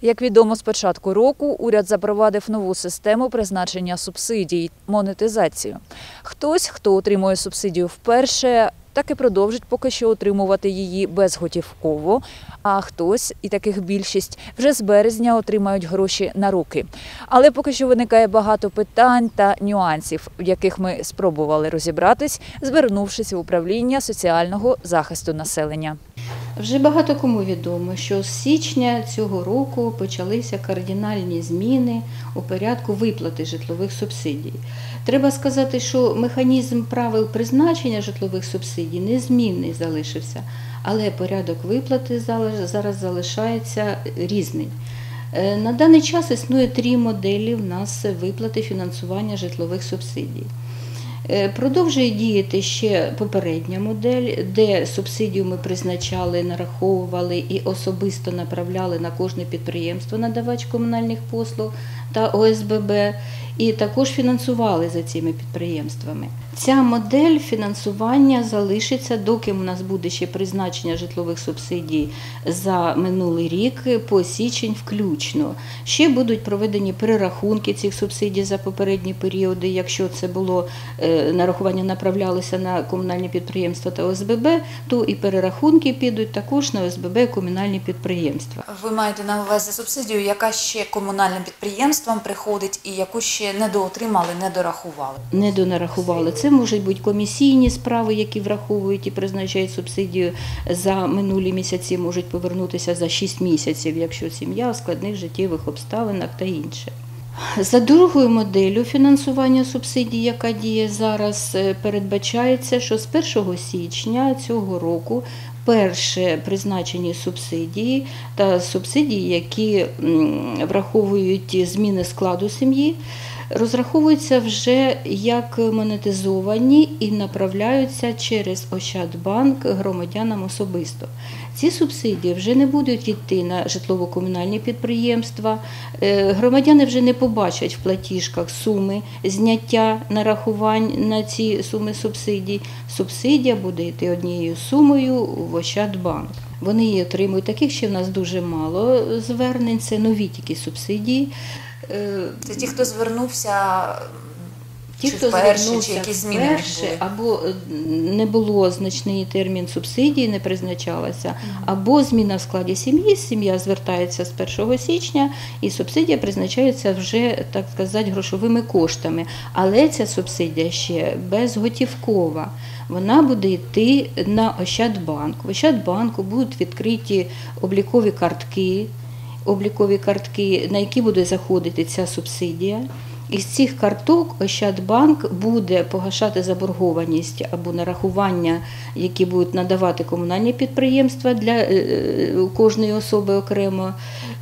Як відомо, з початку року уряд запровадив нову систему призначення субсидій монетизацію. Хтось, хто отримує субсидію вперше, так і продовжить поки що отримувати її безготівково. А хтось, і таких більшість, вже з березня отримають гроші на руки. Але поки що виникає багато питань та нюансів, в яких ми спробували розібратись, звернувшись в управління соціального захисту населення. Вже багато кому відомо, що з січня цього року почалися кардинальні зміни у порядку виплати житлових субсидій. Треба сказати, що механізм правил призначення житлових субсидій незмінний залишився, але порядок виплати зараз залишається різний. Е, На даний час існує три моделі в нас виплати фінансування житлових субсидій. Е, Продовжує діяти ще попередня модель, де субсидію ми призначали, нараховували і особисто направляли на кожне підприємство надавач комунальних послуг та ОСББ, і також фінансували за цими підприємствами. Ця модель фінансування залишиться, доки у нас буде ще призначення житлових субсидій за минулий рік по січень включно. Ще будуть проведені перерахунки цих субсидій за попередні періоди. Якщо це було е, нарахування направлялися на комунальні підприємства та ОСББ, то і перерахунки підуть також на ОСББ і комунальні підприємства. Ви маєте на увазі субсидію, яка ще комунальним підприємствам приходить і яку ще недоотримали, недорахували. не донарахували. Це можуть бути комісійні справи, які враховують і призначають субсидію за минулі місяці, можуть повернутися за 6 місяців, якщо сім'я в складних життєвих обставинах та інше. За другою моделлю фінансування субсидій, яка діє зараз, е, передбачається, що з 1 січня цього року перше призначені субсидії та субсидії, які враховують зміни складу сім'ї, розраховуються вже як монетизовані і направляються через Ощадбанк громадянам особисто. Ці субсидії вже не будуть йти на житлово-комунальні підприємства. Е, Громадяни вже не побачать в платіжках суми зняття нарахувань на ці суми субсидій. Субсидія буде йти однією сумою в Ощадбанк. Вони її отримують. Таких ще в нас дуже мало звернень. Це нові тільки субсидії. Е, Це ті, хто звернувся Ті, чи хто вперше, звернувся чи якісь зміни вперше, або е, не було значний термін субсидії, не призначалася, або зміна в складі сім'ї. Сім'я звертається з 1 січня, і субсидія призначається вже, так сказати, грошовими коштами. Але ця субсидія ще безготівкова. Вона буде йти на Ощадбанк. В Ощадбанку будуть відкриті облікові картки, облікові картки, на які буде заходити ця субсидія. Із цих карток Ощадбанк буде погашати заборгованість або нарахування, які будуть надавати комунальні підприємства для е, кожної особи окремо.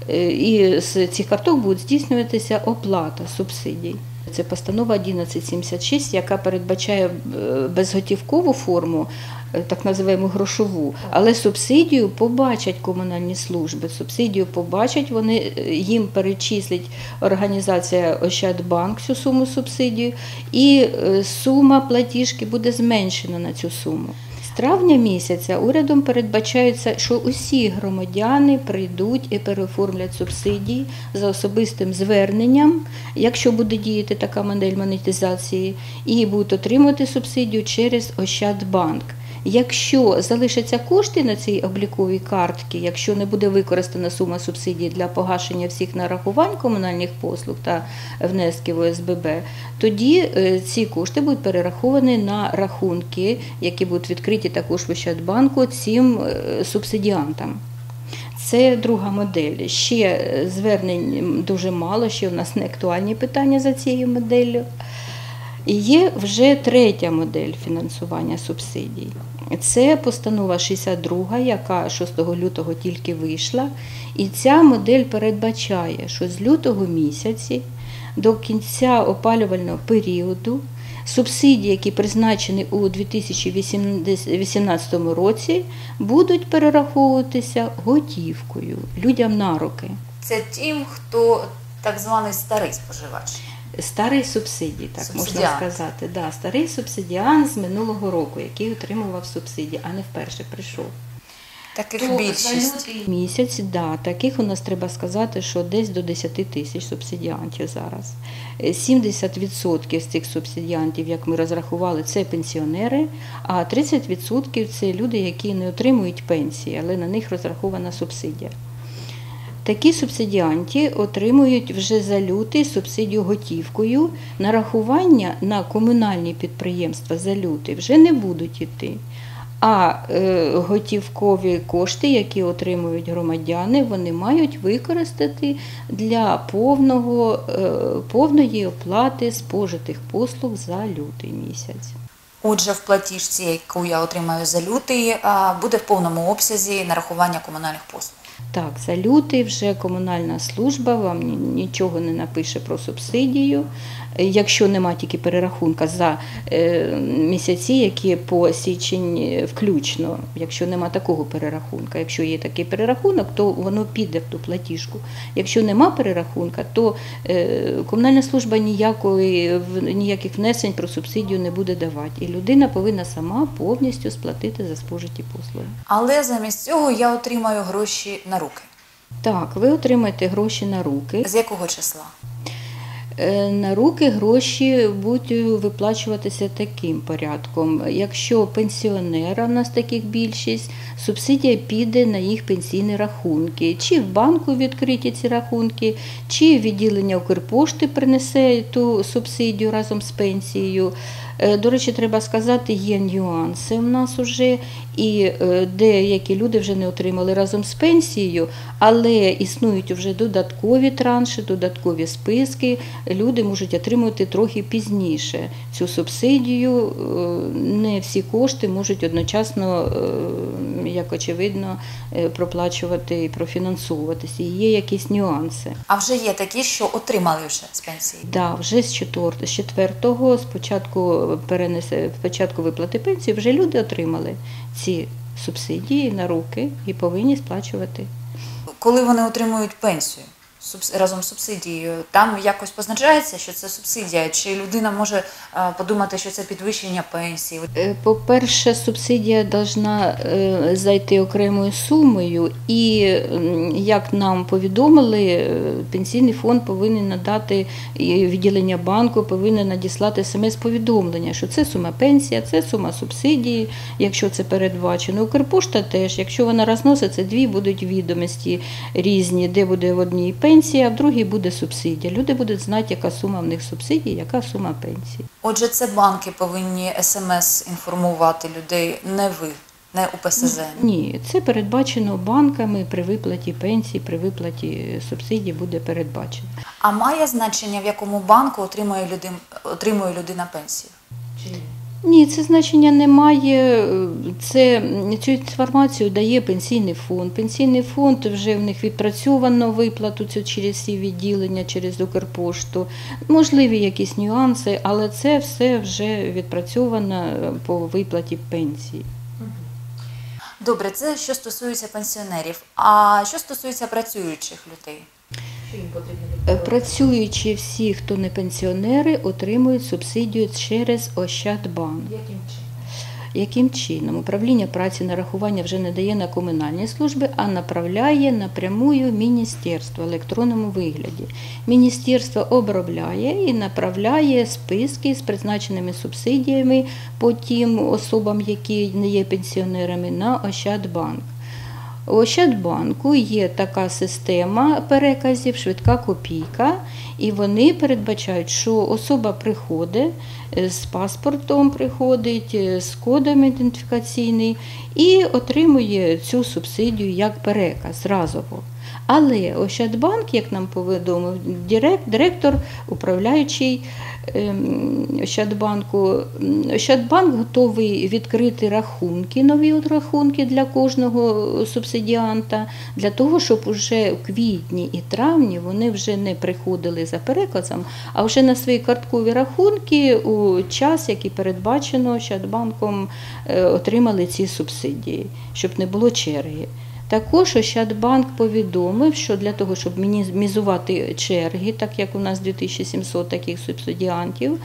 Е, І з цих карток буде здійснюватися оплата субсидій. Це постанова 1176, яка передбачає е, безготівкову форму, е, так називаємо грошову, але субсидію побачать комунальні служби. Субсидію побачать, вони е, їм перечислить організація Ощадбанк цю суму субсидію, і е, сума платіжки буде зменшена на цю суму. З травня місяця урядом передбачається, що усі громадяни прийдуть і переоформлять субсидії за особистим зверненням, якщо буде діяти така модель монетизації, і будуть отримувати субсидію через Ощадбанк. Якщо залишаться кошти на цій обліковій картці, якщо не буде використана сума субсидій для погашення всіх нарахувань комунальних послуг та внесків ОСББ, тоді е, ці кошти будуть перераховані на рахунки, які будуть відкриті також в Ощадбанку цим е, субсидіантам. Це друга модель. Ще е, звернень дуже мало, ще в нас не актуальні питання за цією моделлю. І є вже третя модель фінансування субсидій. Це постанова 62, яка 6 лютого тільки вийшла. І ця модель передбачає, що з лютого місяці до кінця опалювального періоду субсидії, які призначені у 2018 році, будуть перераховуватися готівкою людям на руки. Це тим, хто так званий старий споживач. Старий субсидій, так можна сказати. Да, старий субсидіант з минулого року, який отримував субсидії, а не вперше прийшов. Таких більшість. Місяць, да, таких у нас треба сказати, що десь до 10 тисяч субсидіантів зараз. Е, 70% з цих субсидіантів, як ми розрахували, це пенсіонери, а 30% це люди, які не отримують пенсії, але на них розрахована субсидія. Такі субсидіанти отримують вже за лютий субсидію готівкою. Нарахування на комунальні підприємства за лютий вже не будуть йти. А е, готівкові кошти, які отримують громадяни, вони мають використати для повного, е, повної оплати спожитих послуг за лютий місяць. Отже, в платіжці, яку я отримаю за лютий, буде в повному обсязі нарахування комунальних послуг. Так, за лютий вже комунальна служба вам нічого не напише про субсидію, якщо нема тільки перерахунка за е, місяці, які по січень е, включно, якщо нема такого перерахунка. Якщо є такий перерахунок, то воно піде в ту платіжку. Якщо нема перерахунка, то е, комунальна служба ніякої, ніяких внесень про субсидію не буде давати. І людина повинна сама повністю сплатити за спожиті послуги. Але замість цього я отримаю гроші на руки. Так, ви отримаєте гроші на руки. З якого числа? Е, На руки гроші будуть виплачуватися таким порядком. Якщо пенсіонера, в нас таких більшість, субсидія піде на їх пенсійні рахунки. Чи в банку відкриті ці рахунки, чи відділення Укрпошти принесе ту субсидію разом з пенсією. Е, До речі, треба сказати, є нюанси в нас уже, і е, деякі люди вже не отримали разом з пенсією, але існують вже додаткові транші, додаткові списки. Люди можуть отримувати трохи пізніше цю субсидію. Е, Не всі кошти можуть одночасно, як очевидно, проплачувати і профінансовуватися. Є якісь нюанси. А вже є такі, що отримали вже з пенсії. Да, вже з 4, з 4 спочатку перенесе спочатку виплати пенсії, вже люди отримали ці субсидії на руки і повинні сплачувати. Коли вони отримують пенсію разом з субсидією, там якось позначається, що це субсидія, чи людина може е, подумати, що це підвищення пенсії. Е, По-перше, субсидія повинна зайти окремою сумою, і як нам повідомили, е, пенсійний фонд повинен надати відділення банку повинен надіслати смс-повідомлення, що це сума пенсія, це сума субсидії, якщо це передбачено. Укрпошта теж, якщо вона розноситься, дві будуть відомості різні, де буде в одній пенсія, а в другій буде субсидія. Люди будуть знати, яка сума в них субсидії, яка сума пенсії. Отже, це банки повинні смс інформувати людей, не ви, не УПСЗ. Ні, це передбачено банками при виплаті пенсії, при виплаті субсидій буде передбачено. А має значення, в якому банку отримує людина, отримує людина пенсію? Ні, це значення немає. Це цю інформацію дає пенсійний фонд. Пенсійний фонд вже в них відпрацьовано виплату цю через всі відділення, через Укрпошту. Можливі якісь нюанси, але це все вже відпрацьовано по виплаті пенсії. Добре, це що стосується пенсіонерів. А що стосується працюючих людей? Е, Працюючі всі, хто не пенсіонери, отримують субсидію через Ощадбанк. Яким чином? Управління праці нарахування вже не дає на комунальні служби, а направляє напрямую міністерство в електронному вигляді. Міністерство обробляє і направляє списки з призначеними субсидіями по тим особам, які не є пенсіонерами, на Ощадбанк. У Ощадбанку є така система переказів, швидка копійка, і вони передбачають, що особа приходить е, з паспортом, приходить е, з кодом ідентифікаційний і отримує цю субсидію як переказ разово. Але Ощадбанк, як нам повідомив директор, управляючий Ощадбанку, м, Ощадбанк готовий відкрити рахунки, нові рахунки для кожного субсидіанта, для того, щоб уже в квітні і травні вони вже не приходили за переказом, а вже на свої карткові рахунки у час, який передбачено Ощадбанком, е, отримали ці субсидії, щоб не було черги. Також Ощадбанк повідомив, що для того, щоб мінімізувати черги, так як у нас 2700 таких субсидіантів,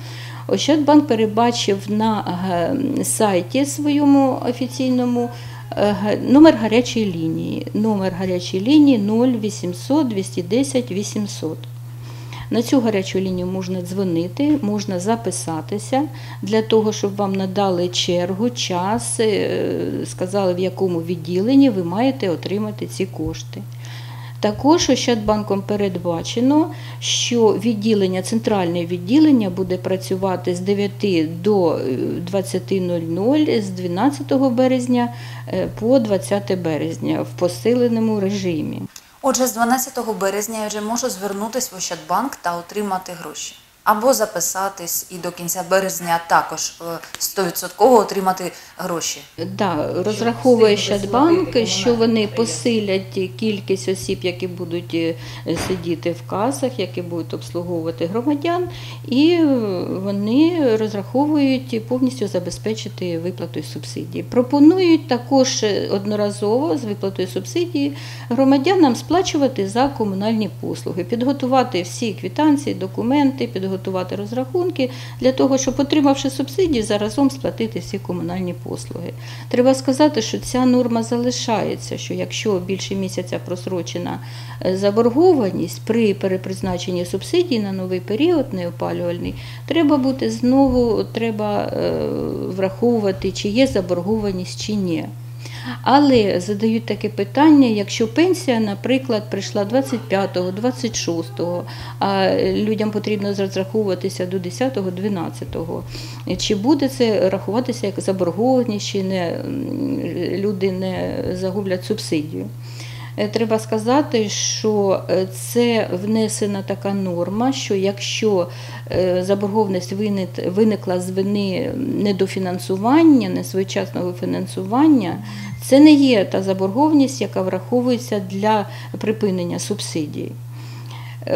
Ощадбанк перебачив на е, сайті своєму офіційному е, номер гарячої лінії. Номер гарячої лінії 0800 210 800. На цю гарячу лінію можна дзвонити, можна записатися для того, щоб вам надали чергу, час, е, сказали, в якому відділенні ви маєте отримати ці кошти. Також Ощадбанком передбачено, що відділення, центральне відділення буде працювати з 9 до е, 20.00 з 12 березня е, по 20 березня в посиленому режимі. Отже, з 12 березня я вже можу звернутися в Ощадбанк та отримати гроші. Або записатись і до кінця березня також е, 100% отримати гроші. Да, розраховує Щадбанк, що вони посилять кількість осіб, які будуть е, сидіти в касах, які будуть обслуговувати громадян, і е, вони розраховують повністю забезпечити виплатою субсидії. Пропонують також е, одноразово з виплатою субсидії громадянам сплачувати за комунальні послуги, підготувати всі квитанції, документи, підготувати розрахунки для того, щоб отримавши субсидію, заразом сплатити всі комунальні послуги. Треба сказати, що ця норма залишається, що якщо більше місяця просрочена е, заборгованість при перепризначенні субсидій на новий період неопалювальний, треба бути знову треба е, враховувати, чи є заборгованість чи ні. Але задають таке питання, якщо пенсія, наприклад, прийшла 25-го, 26-го, а людям потрібно розраховуватися до 10-го, 12-го, чи буде це рахуватися як заборгованість, чи не, люди не загублять субсидію? Е, Треба сказати, що е, це внесена така норма, що якщо е, заборгованість виникла з вини недофінансування, несвоєчасного фінансування, це не є та заборгованість, яка враховується для припинення субсидій.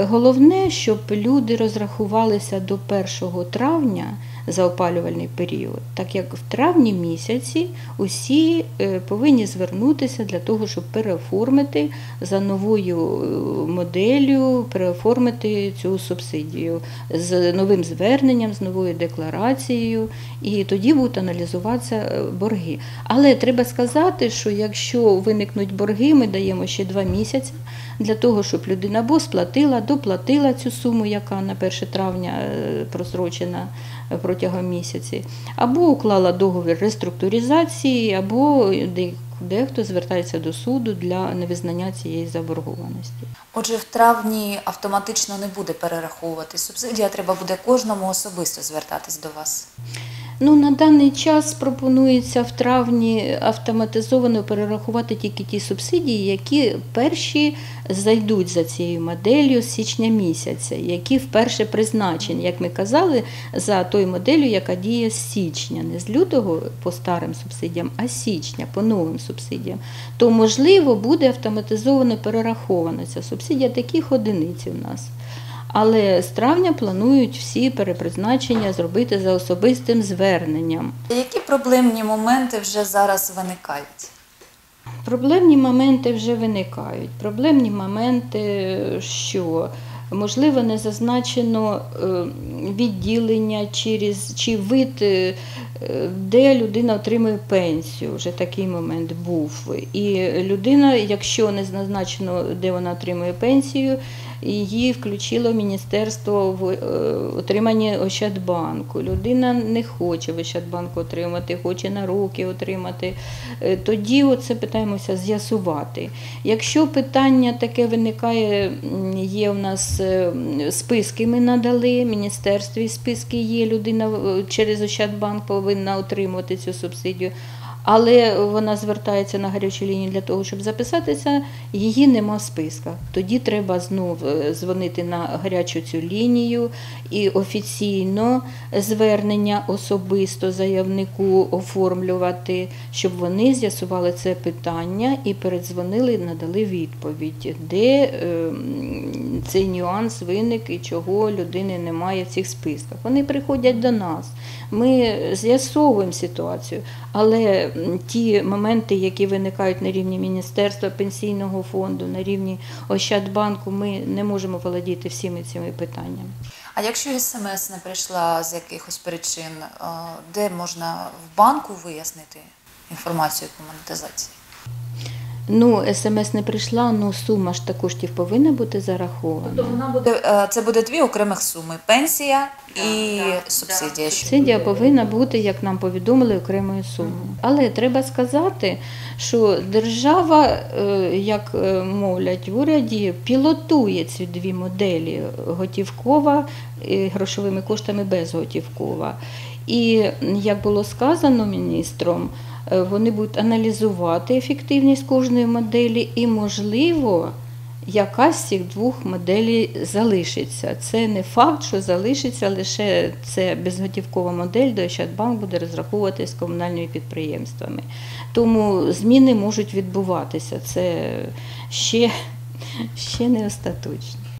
Головне, щоб люди розрахувалися до 1 травня за опалювальний період, так як в травні місяці усі е, повинні звернутися для того, щоб переоформити за новою е, моделлю, переоформити цю субсидію з новим зверненням, з новою декларацією, і тоді будуть аналізуватися е, борги. Але треба сказати, що якщо виникнуть борги, ми даємо ще два місяці для того, щоб людина або сплатила, доплатила цю суму, яка на 1 травня просрочена протягом місяці, або уклала договір реструктуризації, або дехто звертається до суду для невизнання цієї заборгованості. Отже, в травні автоматично не буде перераховувати субсидія, треба буде кожному особисто звертатись до вас. Ну, на даний час пропонується в травні автоматизовано перерахувати тільки ті субсидії, які перші зайдуть за цією моделлю з січня місяця, які вперше призначені, як ми казали, за тою моделлю, яка діє з січня, не з лютого по старим субсидіям, а з січня по новим субсидіям. То можливо буде автоматизовано перерахована ця субсидія таких одиниць у нас. Але з травня планують всі перепризначення зробити за особистим зверненням. Які проблемні моменти вже зараз виникають? Проблемні моменти вже виникають. Проблемні моменти, що можливо не зазначено е, відділення через чи вид, е, де людина отримує пенсію. Вже такий момент був. І людина, якщо не зазначено, де вона отримує пенсію, її включило міністерство в е, отримання Ощадбанку. Людина не хоче в Ощадбанку отримати, хоче на руки отримати. Е, Тоді оце питаємося з'ясувати. Якщо питання таке виникає, є в нас е, списки, ми надали, міністерстві списки є, людина через Ощадбанк повинна отримувати цю субсидію. Але вона звертається на гарячу лінію для того, щоб записатися, її нема в списках. Тоді треба знов е, дзвонити на гарячу цю лінію і офіційно звернення особисто заявнику оформлювати, щоб вони з'ясували це питання і передзвонили, надали відповідь, де е, цей нюанс виник і чого людини немає в цих списках. Вони приходять до нас. Ми з'ясовуємо ситуацію, але ті моменти, які виникають на рівні Міністерства пенсійного фонду, на рівні Ощадбанку, ми не можемо володіти всіми цими питаннями. А якщо смс не прийшла з якихось причин, е, де можна в банку вияснити? інформацію по монетизації? Ну, смс не прийшла, ну сума ж та коштів повинна бути зарахована. Тобто вона буде е, це буде дві окремих суми: пенсія і субсидія. що Субсидія повинна бути, як нам повідомили, окремою сумою. Але треба сказати, що держава, е, як е, мовлять в уряді, пілотує ці дві моделі готівкова і грошовими коштами безготівкова. І як було сказано міністром, е, вони будуть аналізувати ефективність кожної моделі і, можливо, якась з цих двох моделей залишиться. Це не факт, що залишиться лише це безготівкова модель, де Ощадбанк буде розраховуватися з комунальними підприємствами. Тому зміни можуть відбуватися. Це ще, ще не остаточно.